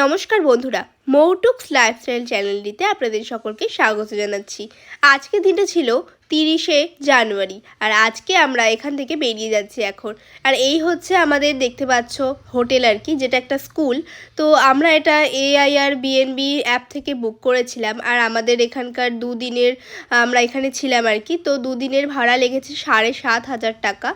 নমস্কার বন্ধুরা মৌটুক্স লাইফস্টাইল চ্যানেলটিতে আপনাদের সকলকে স্বাগত জানাচ্ছি। আজকের দিনটা ছিল তিরিশে জানুয়ারি। আর আজকে আমরা এখান থেকে বেরিয়ে যাচ্ছি এখন। আর এই হচ্ছে আমাদের দেখতে পাচ্ছ হোটেল আর কি, যেটা একটা স্কুল। তো আমরা এটা এআইআর বিএনবি অ্যাপ থেকে বুক করেছিলাম। আর আমাদের এখানকার দুদিনের, আমরা এখানে ছিলাম আর কি। তো দুদিনের ভাড়া লেগেছে সাড়ে সাত হাজার টাকা।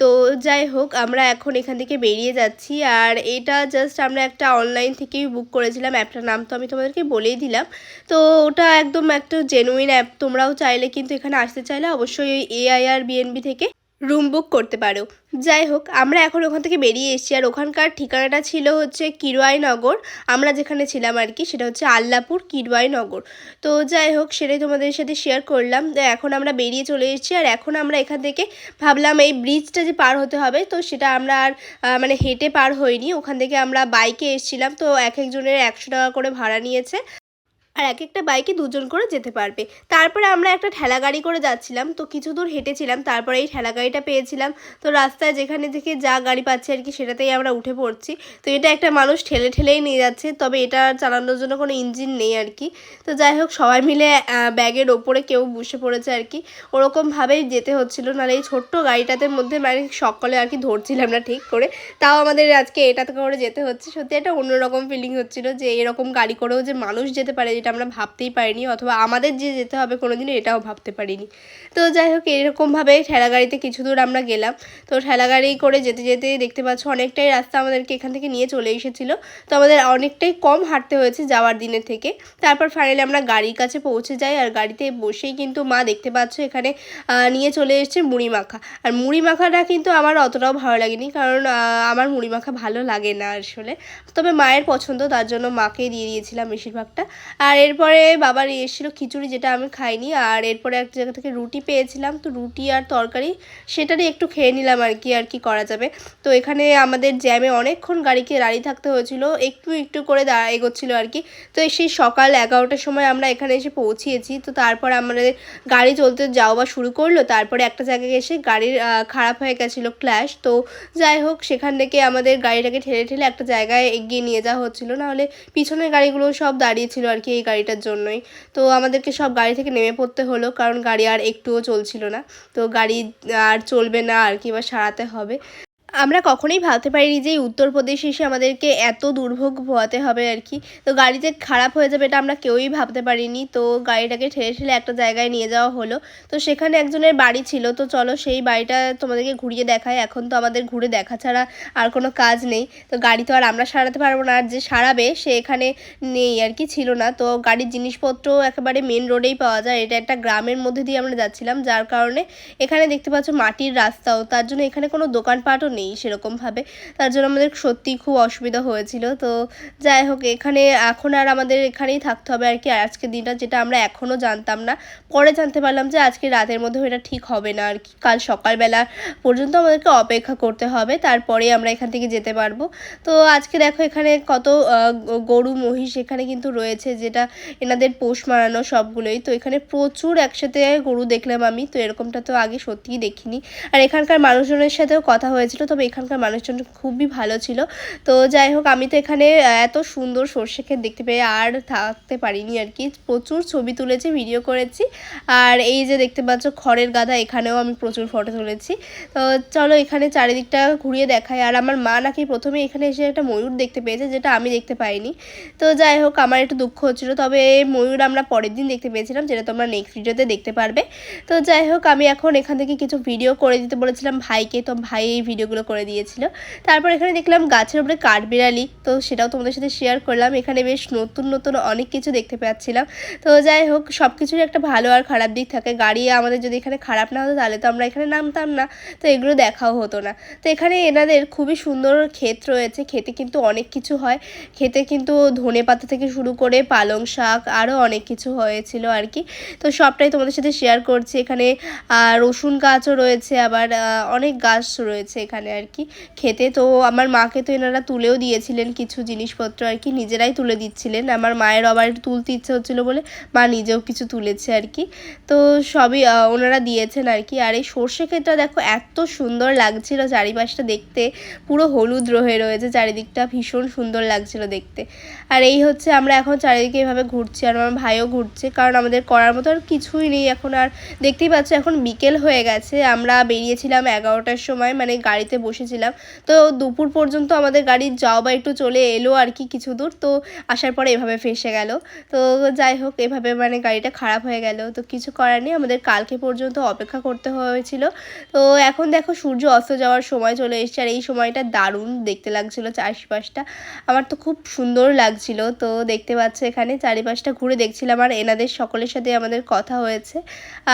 তো যাই হোক, আমরা এখন এখান থেকে বেরিয়ে যাচ্ছি। আর এটা জাস্ট আমরা একটা অনলাইন থেকেই বুক করেছিলাম অ্যাপটার নাম তো আমি তোমাদেরকে বলেই দিলাম। তো ওটা একদম একটা জেনুইন অ্যাপ, তোমরাও চাইলে কিন্তু এখানে আসতে চাইলে অবশ্যই ওই এআইআর বিএনবি থেকে রুম বুক করতে পারো। যাই হোক, আমরা এখন ওখান থেকে বেরিয়ে এসেছি। আর ওখানকার ঠিকানাটা ছিল হচ্ছে কিরওয়াইনগর। আমরা যেখানে ছিলাম আর কি, সেটা হচ্ছে আল্লাপুর কিরওয়াইনগর। তো যাই হোক, সেটাই তোমাদের সাথে শেয়ার করলাম। এখন আমরা বেরিয়ে চলে এসেছি। আর এখন আমরা এখান থেকে ভাবলাম এই ব্রিজটা যে পার হতে হবে, তো সেটা আমরা আর মানে হেঁটে পার হইনি। ওখান থেকে আমরা বাইকে এসেছিলাম। তো এক একজনের একশো টাকা করে ভাড়া নিয়েছে। আর এক একটা বাইকে দুজন করে যেতে পারবে। তারপরে আমরা একটা ঠেলা গাড়ি করে যাচ্ছিলাম, তো কিছু দূর হেঁটেছিলাম, তারপরে এই ঠেলা গাড়িটা পেয়েছিলাম। তো রাস্তায় যেখানে থেকে যা গাড়ি পাচ্ছি আর কি, সেটাতেই আমরা উঠে পড়ছি। তো এটা একটা মানুষ ঠেলে ঠেলেই নিয়ে যাচ্ছে, তবে এটা চালানোর জন্য কোনো ইঞ্জিন নেই আর কি। তো যাই হোক, সবাই মিলে ব্যাগের ওপরে কেউ বসে পড়েছে আর কি। ওরকমভাবেই যেতে হচ্ছিল, নাহলে এই ছোট্ট গাড়িটাতে মধ্যে মানে সকলে আর কি ধরছিলাম না ঠিক করে। তাও আমাদের আজকে এটাতে করে যেতে হচ্ছে। সত্যি একটা অন্যরকম ফিলিং হচ্ছিল যে এরকম গাড়ি করেও যে মানুষ যেতে পারে যেটা আমরা ভাবতেই পারিনি অথবা আমাদের যে যেতে হবে কোনোদিনও এটাও ভাবতে পারিনি। তো যাই হোক, এরকমভাবে ঠেলা গাড়িতে কিছু দূর আমরা গেলাম। তো ঠেলা গাড়ি করে যেতে যেতে দেখতে পাচ্ছ অনেকটাই রাস্তা আমাদেরকে এখান থেকে নিয়ে চলে এসেছিল। তো আমাদের অনেকটাই কম হাঁটতে হয়েছে যাওয়ার দিনের থেকে। তারপর ফাইনালি আমরা গাড়ির কাছে পৌঁছে যাই আর গাড়িতে বসেই কিন্তু মা দেখতে পাচ্ছ এখানে নিয়ে চলে এসেছে মুড়ি মাখা আর মুড়ি মাখাটা কিন্তু আমার অতটাও ভালো লাগেনি কারণ আমার মুড়ি মাখা ভালো লাগে না আসলে। তবে মায়ের পছন্দ, তার জন্য মাকে দিয়ে দিয়েছিলাম বেশিরভাগটা। আর এরপরে বাবার এসেছিল খিচুড়ি যেটা আমি খাইনি, আর এরপরে এক জায়গা থেকে রুটি পেয়েছিলাম। তো রুটি আর তরকারি সেটারই একটু খেয়ে নিলাম আর কি আর কি করা যাবে। তো এখানে আমাদের জ্যামে অনেকক্ষণ গাড়িকে দাঁড়িয়ে থাকতে হয়েছিল, একটু একটু করে দাঁড়া এগোচ্ছিল আর কি। তো সেই সকাল এগারোটার সময় আমরা এখানে এসে পৌঁছিয়েছি। তো তারপর আমাদের গাড়ি চলতে যাওয়া শুরু করল, তারপরে একটা জায়গায় এসে গাড়ির খারাপ হয়ে গেছিল ক্ল্যাশ তো যাই হোক, সেখান থেকে আমাদের গাড়িটাকে ঠেলে ঠেলে একটা জায়গায় এগিয়ে নিয়ে যাওয়া হচ্ছিল। নাহলে পিছনের গাড়িগুলো সব দাঁড়িয়েছিল আর কি, এই গাড়িটার জন্যই। তো আমাদেরকে সব গাড়ি থেকে নেমে পড়তে হলো, কারণ গাড়ি আর একটুও চলছিল না। তো গাড়ি আর চলবে না আর কি বা সারাতে হবে। আমরা কখনোই ভাবতে পারিনি যে উত্তরপ্রদেশে এসে আমাদেরকে এত দুর্ভোগ পোহাতে হবে আর কি। তো গাড়িতে খারাপ হয়ে যাবে এটা আমরা কেউই ভাবতে পারিনি। তো গাড়িটাকে ঠেলে ঠেলে একটা জায়গায় নিয়ে যাওয়া হলো। তো সেখানে একজনের বাড়ি ছিল। তো চলো সেই বাড়িটা তোমাদেরকে ঘুরিয়ে দেখায় এখন তো আমাদের ঘুরে দেখা ছাড়া আর কোনো কাজ নেই। তো গাড়ি তো আর আমরা সারাতে পারব না। আর যে সারাবে সে এখানে নেই আর কি, ছিল না। তো গাড়ির জিনিসপত্র একেবারে মেন রোডেই পাওয়া যায়। এটা একটা গ্রামের মধ্যে দিয়ে আমরা যাচ্ছিলাম। যার কারণে এখানে দেখতে পাচ্ছ মাটির রাস্তাও। তার জন্য এখানে কোনো দোকানপাটও নেই। সেরকমভাবে। তার জন্য আমাদের সত্যিই খুব অসুবিধা হয়েছিল। তো যাই হোক, এখানে এখন আর আমাদের এখানেই থাকতে হবে আর কি। আজকের দিনটা যেটা আমরা এখনও জানতাম না, পরে জানতে পারলাম যে আজকে রাতের মধ্যে এটা ঠিক হবে না আর কি। কাল সকালবেলা পর্যন্ত আমাদেরকে অপেক্ষা করতে হবে তারপরে আমরা এখান থেকে যেতে পারব। তো আজকে দেখো এখানে কত গরু, মহিষ এখানে কিন্তু রয়েছে, যেটা এনাদের পোষ মারানো সবগুলোই। তো এখানে প্রচুর একসাথে গরু দেখলাম আমি, তো এরকমটা তো আগে সত্যিই দেখিনি। আর এখানকার মানুষজনের সাথেও কথা হয়েছিল তবে এখানকার মানুষজন খুবই ভালো ছিল। তো যাই হোক, আমি তো এখানে এত সুন্দর সর্ষে ক্ষেত দেখতে পেয়ে আর থাকতে পারিনি আর কি। প্রচুর ছবি তুলেছি ভিডিও করেছি। আর এই যে দেখতে পাচ্ছ, খড়ের গাদা, এখানেও আমি প্রচুর ফটো তুলেছি। তো চলো এখানে চারিদিকটা ঘুরিয়ে দেখাই। আর আমার মা নাকি প্রথমে এখানে এসে একটা ময়ূর দেখতে পেয়েছে, যেটা আমি দেখতে পাইনি। তো যাই হোক, আমার একটু দুঃখ হচ্ছিল। তবে ময়ূর আমরা পরের দিন দেখতে পেয়েছিলাম, যেটা তোমরা নেক্সট ভিডিওতে দেখতে পারবে। তো যাই হোক, আমি এখন এখান থেকে কিছু ভিডিও করে দিতে বলেছিলাম ভাইকে। তো ভাই এই ভিডিওগুলো করে দিয়েছিল। তারপর এখানে দেখলাম গাছের উপরে কাঠবিড়ালি, তো সেটাও তোমাদের সাথে শেয়ার করলাম। এখানে বেশ নতুন নতুন অনেক কিছু দেখতে পাচ্ছিলাম। তো যাই হোক সব কিছুরই একটা ভালো আর খারাপ দিক থাকে। গাড়ি আমাদের যদি এখানে খারাপ না হতো, তাহলে তো আমরা এখানে নামতাম না। তো এগুলো দেখাও হতো না। তো এখানে এনাদের খুবই সুন্দর ক্ষেত রয়েছে। খেতে কিন্তু অনেক কিছু হয়। খেতে কিন্তু ধনে পাতা থেকে শুরু করে পালং শাক আরও অনেক কিছু হয়েছিল আর কি। তো সবটাই তোমাদের সাথে শেয়ার করছি। এখানে রসুন গাছও রয়েছে আবার অনেক গাছ রয়েছে এখানে আর কি খেতে তো আমার মাকে তো এনারা তুলেও দিয়েছিলেন কিছু জিনিসপত্র আর কি নিজেরাই তুলে দিচ্ছিলেন। আমার মায়ের আবার তুলতে ইচ্ছে হচ্ছিল বলে মা নিজেও কিছু তুলেছে আর কি তো সবই ওনারা দিয়েছেন আর কি আর এই সর্ষে ক্ষেতটা দেখো এত সুন্দর লাগছিল চারিপাশটা দেখতে। পুরো হলুদ রয়ে রয়েছে, চারিদিকটা ভীষণ সুন্দর লাগছিল দেখতে। আর এই হচ্ছে আমরা এখন চারিদিকে এভাবে ঘুরছি আর আমার ভাইও ঘুরছে, কারণ আমাদের করার মতো আর কিছুই নেই এখন। আর দেখতেই পাচ্ছ এখন বিকেল হয়ে গেছে, আমরা বেরিয়েছিলাম এগারোটার সময় মানে গাড়িতে বসেছিলাম। তো দুপুর পর্যন্ত আমাদের গাড়ির যাও বা একটু চলে এলো আর কি কিছু দূর। তো আসার পরে এভাবে ফেসে গেল। তো যাই হোক, এভাবে মানে গাড়িটা খারাপ হয়ে গেল। তো কিছু করার নেই। আমাদের কালকে পর্যন্ত অপেক্ষা করতে হয়েছিল। তো এখন দেখো সূর্য অস্ত যাওয়ার সময় চলে এসেছে। আর এই সময়টা দারুণ দেখতে লাগছিল চারিপাশটা। আমার তো খুব সুন্দর লাগছিল। তো দেখতে পাচ্ছ এখানে চারিপাশটা ঘুরে দেখছিলাম। আর এনাদের সকলের সাথে আমাদের কথা হয়েছে।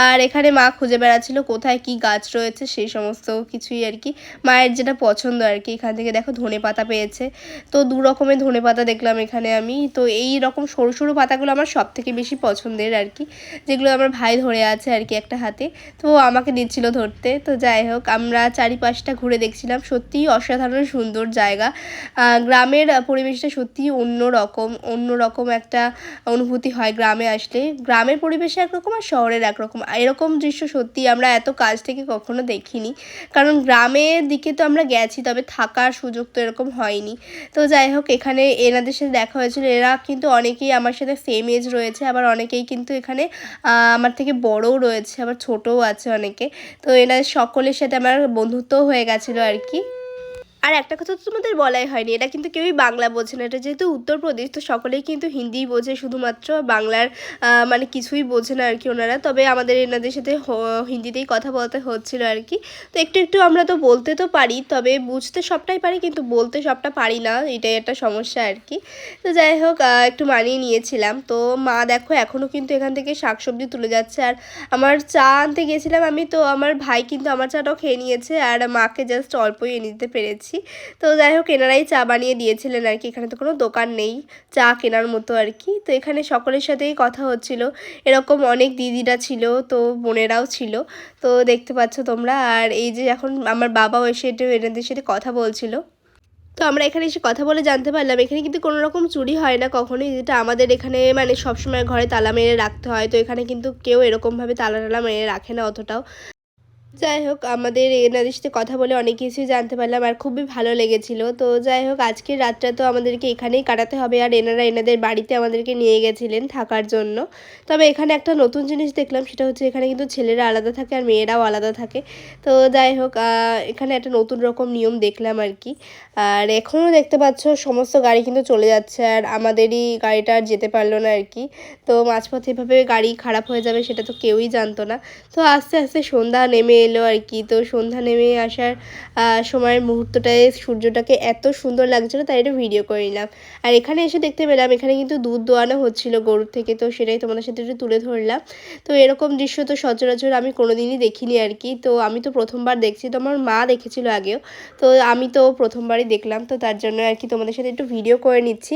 আর এখানে মা খুঁজে বেড়াচ্ছিল কোথায় কি গাছ রয়েছে, সেই সমস্ত কিছুই আর কি। মায়ের যেটা পছন্দ আর কি, এখান থেকে দেখো ধনে পাতা পেয়েছে। তো দু রকমের ধনে পাতা দেখলাম এখানে আমি। তো এই রকম সরু সরু পাতাগুলো আমার সব থেকে বেশি পছন্দের আর কি, যেগুলো আমার ভাই ধরে আছে আর কি একটা হাতে। তো আমাকে দিচ্ছিল ধরতে। তো যাই হোক, আমরা চারিপাশটা ঘুরে দেখছিলাম। সত্যিই অসাধারণ সুন্দর জায়গা। গ্রামের পরিবেশটা সত্যিই অন্য রকম অন্য রকম একটা অনুভূতি হয় গ্রামে আসলে। গ্রামের পরিবেশে একরকম আর শহরের একরকম। এরকম দৃশ্য সত্যি আমরা এত কাজ থেকে কখনো দেখিনি। কারণ গ্রামের দিকে তো আমরা গেছি, তবে থাকার সুযোগ তো এরকম হয়নি। তো যাই হোক, এখানে এনাদের সাথে দেখা হয়েছিল। এরা কিন্তু অনেকেই আমার সাথে সেম এজ রয়েছে, আবার অনেকেই কিন্তু এখানে আমার থেকে বড়ও রয়েছে, আবার ছোটও আছে অনেকে। তো এনাদের সকলের সাথে আমার বন্ধুত্বও হয়ে গেছিল আর কি। আর একটা কথা তো তোমাদের বলাই হয়নি, এটা কিন্তু কেউই বাংলা বোঝে না, এটা যেহেতু উত্তরপ্রদেশ, তো সকলেই কিন্তু হিন্দিই বোঝে শুধুমাত্র বাংলার মানে কিছুই বোঝে না আর কি ওনারা, তবে আমাদের এনাদের সাথে হিন্দিতেই কথা বলতে হচ্ছিল আর কি তো একটু একটু আমরা তো বলতে তো পারি, তবে বুঝতে সবটাই পারি, কিন্তু বলতে সবটা পারি না, এটাই একটা সমস্যা আর কি তো যাই হোক একটু মানিয়ে নিয়েছিলাম, তো মা দেখো এখনও কিন্তু এখান থেকে শাকসবজি তুলে যাচ্ছে, আর আমার চা আনতে গেছিলাম আমি, তো আমার ভাই কিন্তু আমার চাটাও খেয়ে নিয়েছে, আর মাকে জাস্ট অল্পই এনে দিতে পেরেছি। তো যাই হোক এনারাই চা বানিয়ে দিয়েছিলেন আর কি। এখানে তো কোনো দোকান নেই, চা কেনার মতো আর কি। তো এখানে সকলের সাথেই কথা হচ্ছিল। এরকম অনেক দিদিরা ছিল, তো বোনেরাও ছিল। তো দেখতে পাচ্ছ তোমরা। আর এই যে এখন আমার বাবাও এসে এনাদের সাথে কথা বলছিল। তো আমরা এখানে এসে কথা বলে জানতে পারলাম, এখানে কিন্তু কোনো রকম চুরি হয় না কখনোই। যেটা আমাদের এখানে মানে সবসময় ঘরে তালা মেরে রাখতে হয়। তো এখানে কিন্তু কেউ এরকমভাবে তালা টালা মেরে রাখে না অতটাও। যাই হোক আমাদের এনাদের সাথে কথা বলে অনেক কিছুই জানতে পারলাম আর খুবই ভালো লেগেছিল। তো যাই হোক আজকের রাতটা তো আমাদেরকে এখানেই কাটাতে হবে আর এনারা এনাদের বাড়িতে আমাদেরকে নিয়ে গেছিলেন থাকার জন্য। তবে এখানে একটা নতুন জিনিস দেখলাম, সেটা হচ্ছে এখানে কিন্তু ছেলেরা আলাদা থাকে আর মেয়েরাও আলাদা থাকে। তো যাই হোক এখানে একটা নতুন রকম নিয়ম দেখলাম আর কি। আর এখনও দেখতে পাচ্ছ, সমস্ত গাড়ি কিন্তু চলে যাচ্ছে আর আমাদেরই গাড়িটা আর যেতে পারল না আর কি। তো মাঝপথে এভাবে গাড়ি খারাপ হয়ে যাবে, সেটা তো কেউই জানতো না। তো আস্তে আস্তে সন্ধ্যা নেমে এলো আর কি। তো সন্ধ্যা নেমে আসার সময়ের মুহূর্তটায় সূর্যটাকে এত সুন্দর লাগছিল তাই একটু ভিডিও করে নিলাম। আর এখানে এসে দেখতে পেলাম, এখানে কিন্তু দুধ দোয়ানো হচ্ছিল গরুর থেকে, তো সেটাই তোমাদের সাথে একটু তুলে ধরলাম। তো এরকম দৃশ্য তো সচরাচর আমি কোনোদিনই দেখিনি আর কি। তো আমি তো প্রথমবার দেখছি, তো আমার মা দেখেছিল আগেও। তো আমি তো প্রথমবারই দেখলাম, তো তার জন্য আর কি তোমাদের সাথে একটু ভিডিও করে নিচ্ছি।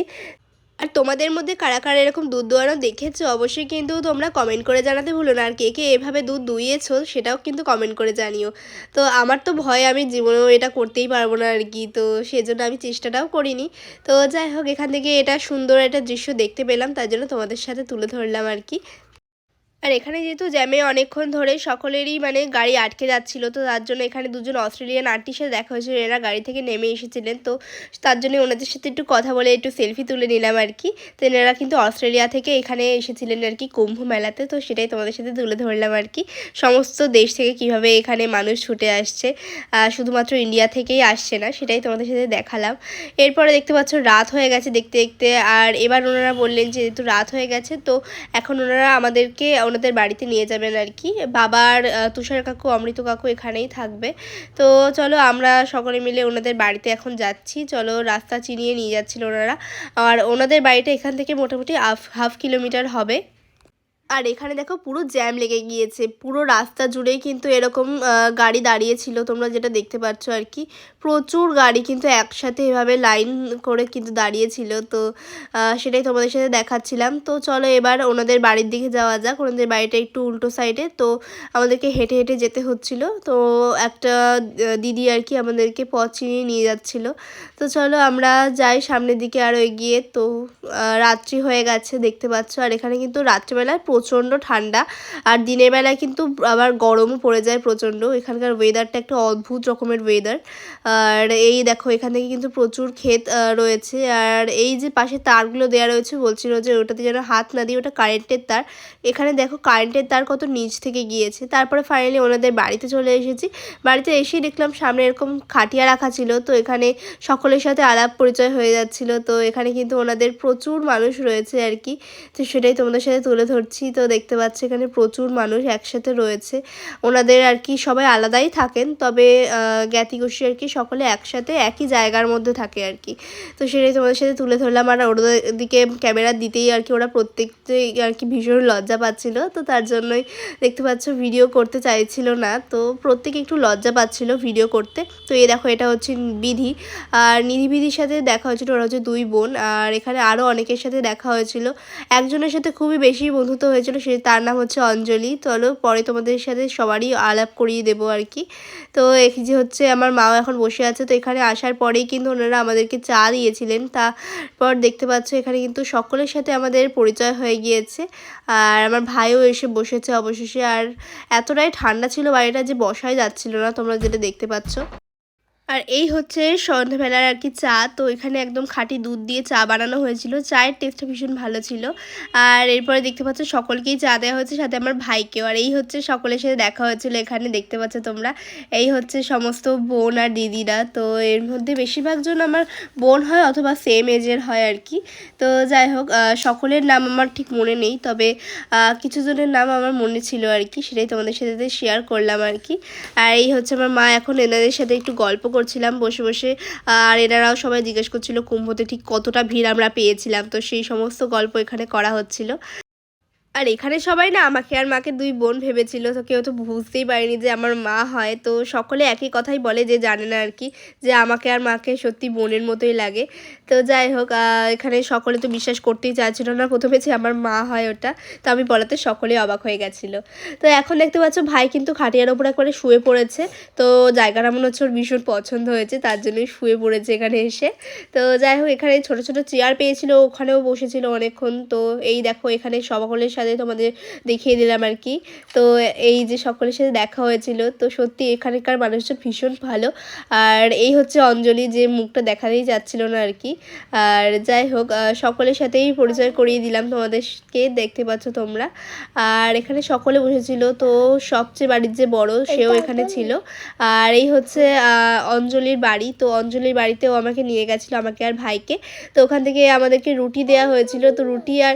আর তোমাদের মধ্যে কারা কারা এরকম দুধ দোয়ানো দেখেছ, অবশ্যই কিন্তু তোমরা কমেন্ট করে জানাতে ভুলো না। আর কে কে এভাবে দুধ দুইয়েছো সেটাও কিন্তু কমেন্ট করে জানিও। তো আমার তো ভয়, আমি জীবনেও এটা করতেই পারব না আর কি, তো সেজন্য আমি চেষ্টাটাও করিনি। তো যাই হোক, এখান থেকে এটা সুন্দর একটা দৃশ্য দেখতে পেলাম, তার জন্য তোমাদের সাথে তুলে ধরলাম আর কি। আর এখানে যেহেতু জ্যামে অনেকক্ষণ ধরে সকলেরই মানে গাড়ি আটকে যাচ্ছিল, তো তার জন্য এখানে দুজন অস্ট্রেলিয়ান সাথে দেখা হয়েছিল। এরা গাড়ি থেকে নেমে এসেছিলেন, তো তার জন্য ওনাদের সাথে একটু কথা বলে একটু সেলফি তুলে নিলাম আর কি। তো এনারা কিন্তু অস্ট্রেলিয়া থেকে এখানে এসেছিলেন আর কি কুম্ভ মেলাতে, তো সেটাই তোমাদের সাথে তুলে ধরলাম আর কি। সমস্ত দেশ থেকে কীভাবে এখানে মানুষ ছুটে আসছে শুধুমাত্র ইন্ডিয়া থেকেই আসছে না, সেটাই তোমাদের সাথে দেখালাম। এরপরে দেখতে পাচ্ছ রাত হয়ে গেছে দেখতে দেখতে, আর এবার ওনারা বললেন যে যেহেতু রাত হয়ে গেছে, তো এখন ওনারা আমাদেরকে ওনাদের বাড়িতে নিয়ে যাবেন আর কি। বাবার তুষার কাকু, অমৃত কাকু এখানেই থাকবে। তো চলো আমরা সকলে মিলে ওনাদের বাড়িতে এখন যাচ্ছি। চলো রাস্তা চিনিয়ে নিয়ে যাচ্ছিল ওনারা। আর ওনাদের বাড়িটা এখান থেকে মোটামুটি হাফ হাফ কিলোমিটার হবে। আর এখানে দেখো পুরো জ্যাম লেগে গিয়েছে। পুরো রাস্তা জুড়েই কিন্তু এরকম গাড়ি দাঁড়িয়েছিল। তোমরা যেটা দেখতে পাচ্ছ আর কি, প্রচুর গাড়ি কিন্তু একসাথে এভাবে লাইন করে কিন্তু দাঁড়িয়েছিল। তো সেটাই তোমাদের সাথে দেখাচ্ছিলাম। তো চলো এবার ওনাদের বাড়ির দিকে যাওয়া যাক। ওনাদের বাড়িটা একটু উল্টো সাইডে তো আমাদেরকে হেঁটে হেঁটে যেতে হচ্ছিল। তো একটা দিদি আর কি আমাদেরকে পথ চিনিয়ে নিয়ে যাচ্ছিল। তো চলো আমরা যাই সামনের দিকে আরও এগিয়ে। তো রাত্রি হয়ে গেছে দেখতে পাচ্ছ। আর এখানে কিন্তু রাত্রিবেলায় প্রচণ্ড ঠান্ডা। আর দিনের বেলায় কিন্তু আবার গরমও পড়ে যায় প্রচণ্ড। এখানকার ওয়েদারটা একটা অদ্ভুত রকমের ওয়েদার আর এই দেখো, এখান থেকে কিন্তু প্রচুর ক্ষেত রয়েছে। আর এই যে পাশে তারগুলো দেওয়া রয়েছে, বলছিল যে ওটাতে যেন হাত না দিয়ে ওটা কারেন্টের তার। এখানে দেখো কারেন্টের তার কত নিচ থেকে গিয়েছে। তারপরে ফাইনালি ওনাদের বাড়িতে চলে এসেছি। বাড়িতে এসেই দেখলাম সামনে এরকম খাটিয়া রাখা ছিল। তো এখানে সকলের সাথে আলাপ পরিচয় হয়ে যাচ্ছিল। তো এখানে কিন্তু ওনাদের প্রচুর মানুষ রয়েছে আর কি। তো সেটাই তোমাদের সাথে তুলে ধরছি। তো দেখতে পাচ্ছি এখানে প্রচুর মানুষ একসাথে রয়েছে। ওনাদের আর কি সবাই আলাদাই থাকেন, তবে জ্ঞাতি গোষ্ঠী আর কি সকলে একসাথে একই জায়গার মধ্যে থাকে আর কি। তো সেটাই তোমাদের সাথে তুলে ধরলাম আর ওদের দিকে ক্যামেরা দিতেই আর কি ওরা প্রত্যেকটাই আর কি ভীষণ লজ্জা পাচ্ছিল, তো তার জন্যই দেখতে পাচ্ছ ভিডিও করতে চাইছিল না, তো প্রত্যেকে একটু লজ্জা পাচ্ছিল ভিডিও করতে। তো এই দেখো এটা হচ্ছে বিধি আর নিধি বিধির সাথে দেখা হয়েছিল, ওরা হচ্ছে দুই বোন, আর এখানে আরও অনেকের সাথে দেখা হয়েছিল। একজনের সাথে খুবই বেশি বন্ধুত্ব হয়েছিল সে তার নাম হচ্ছে অঞ্জলি। চলো পরে তোমাদের সাথে সবারই আলাপ করিয়ে দেবো আর কি। তো এই যে হচ্ছে আমার মাও এখন বসে আছে, তো এখানে আসার পরেই কিন্তু ওনারা আমাদেরকে চা দিয়েছিলেন। তারপর দেখতে পাচ্ছ এখানে কিন্তু সকলের সাথে আমাদের পরিচয় হয়ে গিয়েছে। আর আমার ভাইও এসে বসেছে অবশেষে। আর এতটাই ঠান্ডা ছিল বাড়িটা যে বসাই যাচ্ছিল না, তোমরা যেটা দেখতে পাচ্ছ। আর এই হচ্ছে সন্ধ্যাবেলার আর কি চা। তো এখানে একদম খাঁটি দুধ দিয়ে চা বানানো হয়েছিল। চায়ের টেস্টটা ভীষণ ভালো ছিল। আর এরপরে দেখতে পাচ্ছ সকলকেই চা দেওয়া হয়েছে, সাথে আমার ভাইকেও। আর এই হচ্ছে সকলের সাথে দেখা হয়েছিল এখানে, দেখতে পাচ্ছ তোমরা। এই হচ্ছে সমস্ত বোন আর দিদিরা। তো এর মধ্যে বেশিরভাগজন আমার বোন হয় অথবা সেম এজের হয় আর কি। তো যাই হোক সকলের নাম আমার ঠিক মনে নেই। তবে কিছু জনের নাম আমার মনে ছিল আর কি, সেটাই তোমাদের সাথে শেয়ার করলাম আর কি। আর এই হচ্ছে আমার মা এখন এনাদের সাথে একটু গল্প করছিলাম বসে বসে। আর এনারাও সবাই জিজ্ঞেস করছিল, কুম্ভতে ঠিক কতটা ভিড় আমরা পেয়েছিলাম? তো সেই সমস্ত গল্প এখানে করা হচ্ছিল। আর এখানে সবাই না আমাকে আর মাকে দুই বোন ভেবেছিল, তো কেউ তো বুঝতেই পারেনি যে আমার মা হয়। তো সকলে একই কথাই বলে যে জানে না আর কি, যে আমাকে আর মাকে সত্যি বোনের মতোই লাগে। তো যাই হোক এখানে সকলে তো বিশ্বাস করতেই চাচ্ছিল না প্রথমে যে আমার মা হয় ওটা। তো আমি বলাতে সকলেই অবাক হয়ে গেছিল। তো এখন দেখতে পাচ্ছ ভাই কিন্তু খাটিয়ার ওপর একবারে শুয়ে পড়েছে। তো জায়গাটা মনে হচ্ছে ওর ভীষণ পছন্দ হয়েছে, তার জন্যই শুয়ে পড়েছে এখানে এসে। তো যাই হোক, এখানে ছোট ছোট চেয়ার পেয়েছিল, ওখানেও বসেছিল অনেকক্ষণ। তো এই দেখো, এখানে সকলের সাথে তোমাদের দেখিয়ে দিলাম আর কি। তো এই যে সকলের সাথে দেখা হয়েছিল তো সত্যি এখানকার মানুষজন ভীষণ ভালো। আর এই হচ্ছে অঞ্জলি যে মুখটা দেখাতেই যাচ্ছিল না আর কি। আর যাই হোক সকলের সাথেই পরিচয় করিয়ে দিলাম তোমাদেরকে দেখতে পাচ্ছ তোমরা। আর এখানে সকলে বসেছিল তো সবচেয়ে বাড়ির যে বড় সেও এখানে ছিল। আর এই হচ্ছে অঞ্জলির বাড়ি তো অঞ্জলির বাড়িতেও আমাকে নিয়ে গেছিল আমাকে আর ভাইকে। তো ওখান থেকে আমাদেরকে রুটি দেওয়া হয়েছিল তো রুটি আর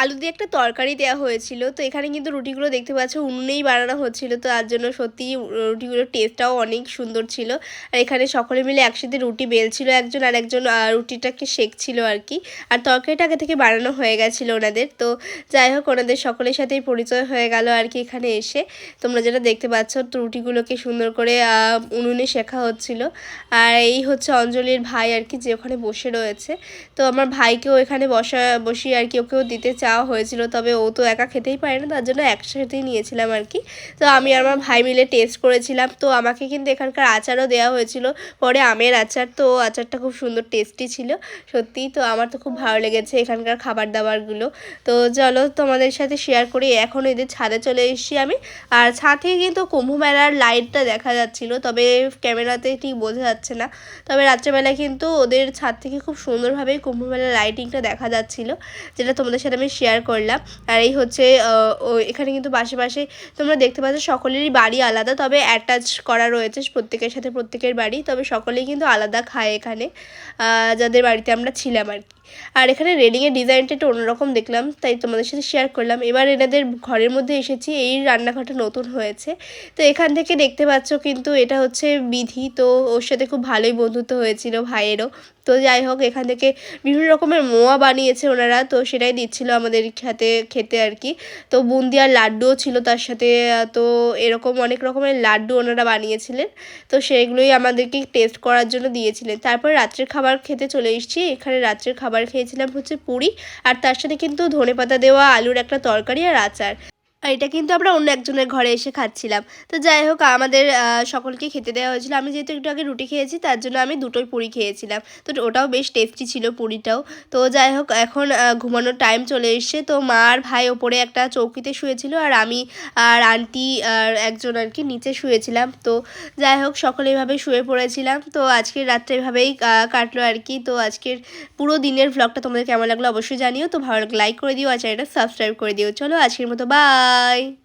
আলু দিয়ে একটা তরকারি দেওয়া হয়েছিল। তো এখানে কিন্তু রুটিগুলো দেখতে পাচ্ছ, উনুনেই বানানো হচ্ছিল। তো তার জন্য সত্যি রুটিগুলোর টেস্টটাও অনেক সুন্দর ছিল। আর এখানে সকলে মিলে একসাথে রুটি বেলছিল একজন আর একজন রুটিটাকে শেখছিল আর কি। আর তরকারিটা আগে থেকে বানানো হয়ে গেছিল ওনাদের। তো যাই হোক, ওনাদের সকলের সাথেই পরিচয় হয়ে গেল আর কি এখানে এসে। তোমরা যেটা দেখতে পাচ্ছ, তো রুটিগুলোকে সুন্দর করে উনুনে শেখা হচ্ছিল। আর এই হচ্ছে অঞ্জলির ভাই আর কি, যে ওখানে বসে রয়েছে। তো আমার ভাইকেও এখানে বসা, বসিয়ে আর কি ওকেও দিতে চাওয়া হয়েছিল, তবে ও তো একা খেতেই পারে না তার জন্য একসাথেই নিয়েছিলাম আর কি। তো আমি আর আমার ভাই মিলে টেস্ট করেছিলাম, তো আমাকে কিন্তু এখানকার আচারও দেওয়া হয়েছিল, পরে আমের আচার, তো আচারটা খুব সুন্দর টেস্টি ছিল, সত্যি তো আমার তো খুব ভালো লেগেছে এখানকার খাবার দাবারগুলো। তো চলো তোমাদের সাথে শেয়ার করি, এখন এদের ছাদে চলে এসেছি আমি, আর ছাদ কিন্তু কুম্ভ মেলার লাইটটা দেখা যাচ্ছিল, তবে ক্যামেরাতে ঠিক বোঝা যাচ্ছে না। তবে রাত্রেবেলায় কিন্তু ওদের ছাদ থেকে খুব সুন্দরভাবে কুম্ভ মেলার লাইটিংটা দেখা যাচ্ছিল, যেটা তোমাদের সাথে আমি শেয়ার করলাম। আর এই হচ্ছে এখানে কিন্তু পাশে পাশে তোমরা দেখতে পাচ্ছ সকলেরই বাড়ি আলাদা, তবে অ্যাটাচ করা রয়েছে প্রত্যেকের সাথে প্রত্যেকের বাড়ি, তবে সকলেই কিন্তু আলাদা খায় এখানে যাদের বাড়িতে আমরা ছিলাম আর কি। আর এখানে রেলিংয়ের ডিজাইনটা একটু অন্যরকম দেখলাম, তাই তোমাদের সাথে শেয়ার করলাম। এবার এনাদের ঘরের মধ্যে এসেছি, এই রান্নাঘরটা নতুন হয়েছে। তো এখান থেকে দেখতে পাচ্ছ কিন্তু এটা হচ্ছে বিধি, তো ওর সাথে খুব ভালোই বন্ধুত্ব হয়েছিল ভাইয়েরও। তো যাই হোক, এখান থেকে বিভিন্ন রকমের মোয়া বানিয়েছে ওনারা, তো সেটাই দিচ্ছিল আমাদের খেতে খেতে আর কি। তো বুন্দি আর লাড্ডুও ছিল তার সাথে, তো এরকম অনেক রকমের লাড্ডু ওনারা বানিয়েছিলেন। তো সেগুলোই আমাদেরকে টেস্ট করার জন্য দিয়েছিলেন। তারপর রাত্রের খাবার খেতে চলে এসেছি, এখানে রাত্রের খাবার খেয়েছিলাম হচ্ছে পুরি আর তার সাথে কিন্তু ধনেপাতা দেওয়া আলুর একটা তরকারি আর আচার। আর এটা কিন্তু আমরা অন্য একজনের ঘরে এসে খাচ্ছিলাম। তো যাই হোক, আমাদের সকলকে খেতে দেওয়া হয়েছিল। আমি যেহেতু একটু আগে রুটি খেয়েছি, তার জন্য আমি দুটোই পুরি খেয়েছিলাম। তো ওটাও বেশ টেস্টি ছিল পুরিটাও। তো যাই হোক, এখন ঘুমানোর টাইম চলে এসছে। তো মা আর ভাই ওপরে একটা চৌকিতে শুয়েছিল আর আমি আর আন্টি আর একজন আর কি নিচে শুয়েছিলাম। তো যাই হোক, সকলে এভাবে শুয়ে পড়েছিলাম। তো আজকের রাত্রে এভাবেই কাটলো আর কি। তো আজকের পুরো দিনের ভ্লগটা তোমাদের কেমন লাগল অবশ্যই জানিও। তো ভালো লাইক করে দিও আর চ্যানেলটা সাবস্ক্রাইব করে দিও। চলো আজকের মতো chơi